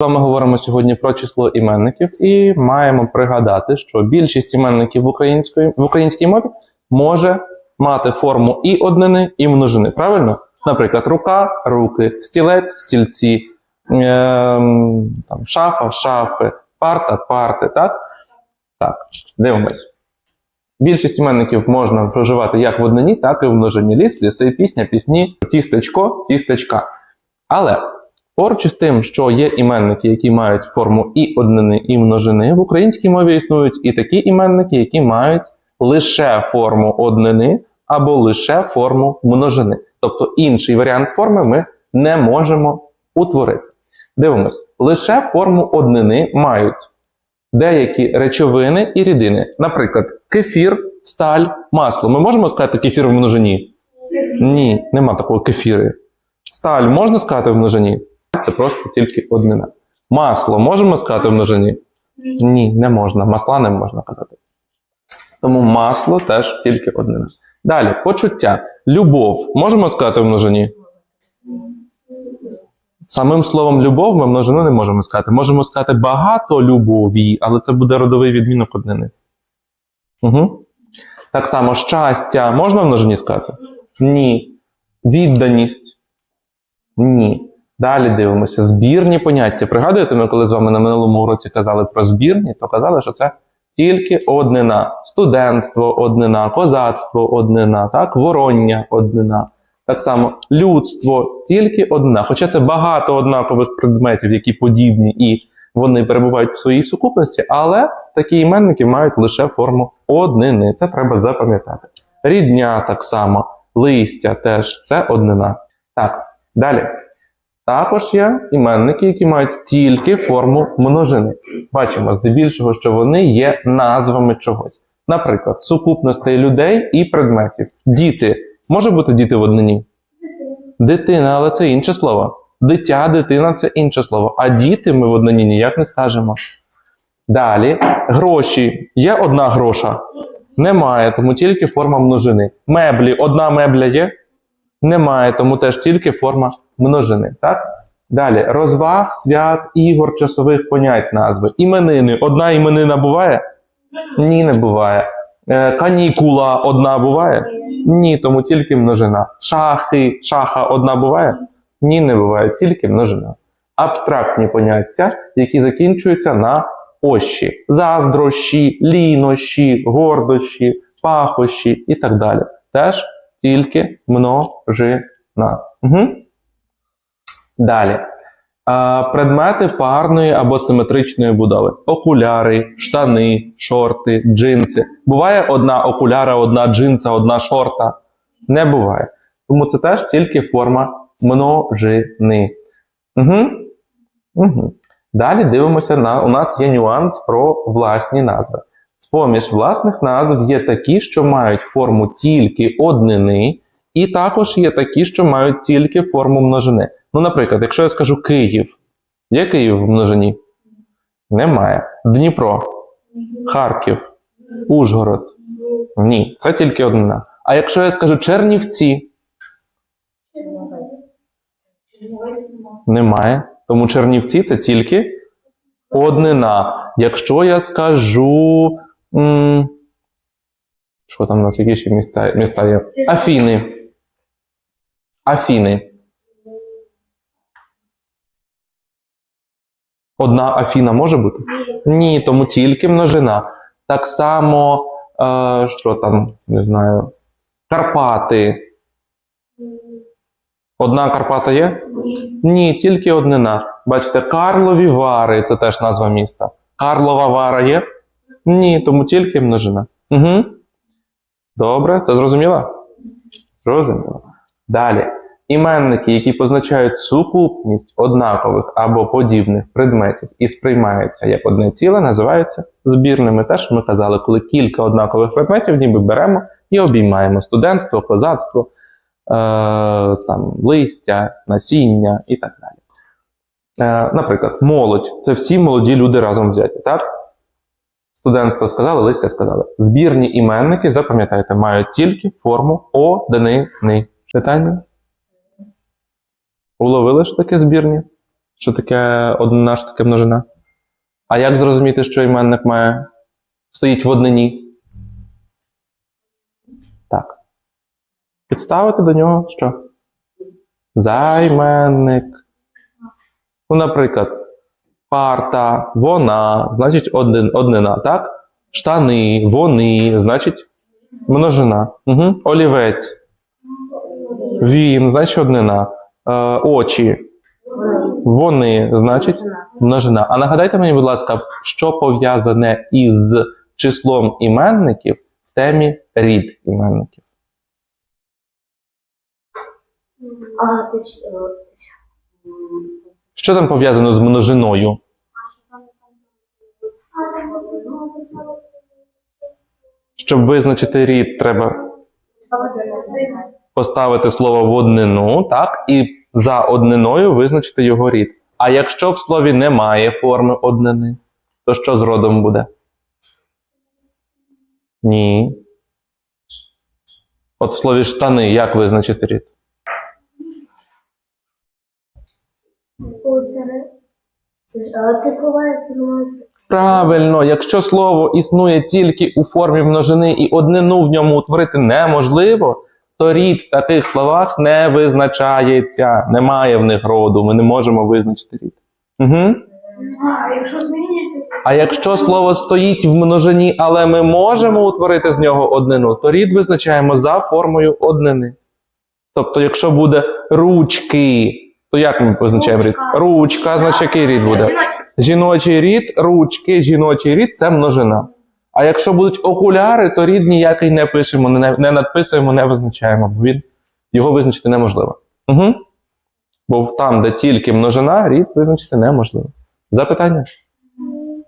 З вами говоримо сьогодні про число іменників і маємо пригадати, що більшість іменників в, в українській мові може мати форму і однини, і множини. Правильно? Наприклад, рука, руки, стілець, стільці, ем, там, шафа, шафи, парта, парти. Так? Так, дивимось. Більшість іменників можна вживати як в однині, так і в множині. Ліс, ліси, пісня, пісні, тістечко, тістечка. Але поруч із тим, що є іменники, які мають форму і однини, і множини, в українській мові існують і такі іменники, які мають лише форму однини або лише форму множини. Тобто інший варіант форми ми не можемо утворити. Дивимось, лише форму однини мають деякі речовини і рідини. Наприклад, кефір, сталь, масло. Ми можемо сказати кефір в множині? Ні, нема такого кефіри. Сталь можна сказати в множині? Це просто тільки однина. Масло можемо сказати в множині? Ні, не можна. Масла не можна казати. Тому масло теж тільки однина. Далі, почуття. Любов можемо сказати в множині? Самим словом любов ми множину не можемо сказати. Можемо сказати багато любові, але це буде родовий відмінок однини. Угу. Так само щастя можна в множині сказати? Ні. Відданість? Ні. Далі дивимося. Збірні поняття. Пригадуєте, ми коли з вами на минулому уроці казали про збірні, то казали, що це тільки однина. Студентство однина, козацтво однина, так? вороння однина. Так само людство тільки одна. Хоча це багато однакових предметів, які подібні і вони перебувають в своїй сукупності, але такі іменники мають лише форму однини. Це треба запам'ятати. Рідня так само, листя теж це однина. Так, далі. Також є іменники, які мають тільки форму множини. Бачимо здебільшого, що вони є назвами чогось. Наприклад, сукупностей людей і предметів. Діти. Може бути діти в однині? Дитина, але це інше слово. Дитя, дитина це інше слово. А діти ми в однині ніяк не скажемо. Далі. Гроші. Є одна гроша? Немає, тому тільки форма множини. Меблі. Одна мебля є? Немає, тому теж тільки форма множини. Так? Далі. Розваг, свят, ігор, часових понять назви. Іменини. Одна іменина буває? Ні, не буває. Е, канікула одна буває? Ні, тому тільки множина. Шахи, шаха одна буває? Ні, не буває, тільки множина. Абстрактні поняття, які закінчуються на ощі. Заздрощі, лінощі, гордощі, пахощі і так далі. Теж тільки множина. Угу. Далі. Предмети парної або симетричної будови: окуляри, штани, шорти, джинси. Буває одна окуляра, одна джинса, одна шорта? Не буває. Тому це теж тільки форма множини. Угу. Угу. Далі дивимося на у нас є нюанс про власні назви. З-поміж власних назв є такі, що мають форму тільки однини, і також є такі, що мають тільки форму множини. Ну, наприклад, якщо я скажу Київ, є Київ в множині? Немає. Дніпро, Харків, Ужгород. Ні, це тільки однина. А якщо я скажу Чернівці, немає. Тому Чернівці це тільки однина. Якщо я скажу. Що там у нас які ще міста, міста є? Афіни. Афіни. Одна Афіна може бути? Ні, тому тільки множина. Так само, е, що там, не знаю, Карпати. Одна Карпата є? Ні, тільки однина. Бачите, Карлові Вари це теж назва міста. Карлова Вара є? Ні, тому тільки множина. Угу. Добре, це зрозуміло? Зрозуміло. Далі. Іменники, які позначають сукупність однакових або подібних предметів і сприймаються як одне ціле, називаються збірними. Те, що ми казали, коли кілька однакових предметів ніби беремо і обіймаємо студентство, козацтво, е, там, листя, насіння і так далі. Е, наприклад, молодь це всі молоді люди разом взяті. так? Студентство сказали, листя сказали. Збірні іменники, запам'ятайте, мають тільки форму однини. Питання? Уловили що таке збірні? Що таке однина, що таке множина? А як зрозуміти, що іменник має стоїть в однині? Так. Підставити до нього що? Займенник. Ну, наприклад, парта, вона, значить один, однина, так? Штани, вони, значить множина. Угу. Олівець. Він, значить однина. Е, очі. Вони, значить множина. А нагадайте мені, будь ласка, що пов'язане із числом іменників в темі рід іменників? А, ти ж. Що там пов'язано з множиною? Щоб визначити рід, треба поставити слово в однину, так, і за одниною визначити його рід. А якщо в слові немає форми однини, то що з родом буде? Ні. От в слові штани як визначити рід? Це, ж- а це слова, як ну, Правильно, якщо слово існує тільки у формі множини і однину в ньому утворити неможливо, то рід в таких словах не визначається. Немає в них роду, ми не можемо визначити рід. Угу. А, якщо змінюється. А якщо слово стоїть в множині, але ми можемо утворити з нього однину, то рід визначаємо за формою однини. Тобто, якщо буде ручки, то як ми визначаємо рід? Ручка, значить який рід буде? Жіночий рід, ручки, жіночий рід це множина. А якщо будуть окуляри, то рід ніякий не пишемо, не, не надписуємо, не визначаємо, бо він, його визначити неможливо. Угу. Бо там, де тільки множина, рід визначити неможливо. Запитання?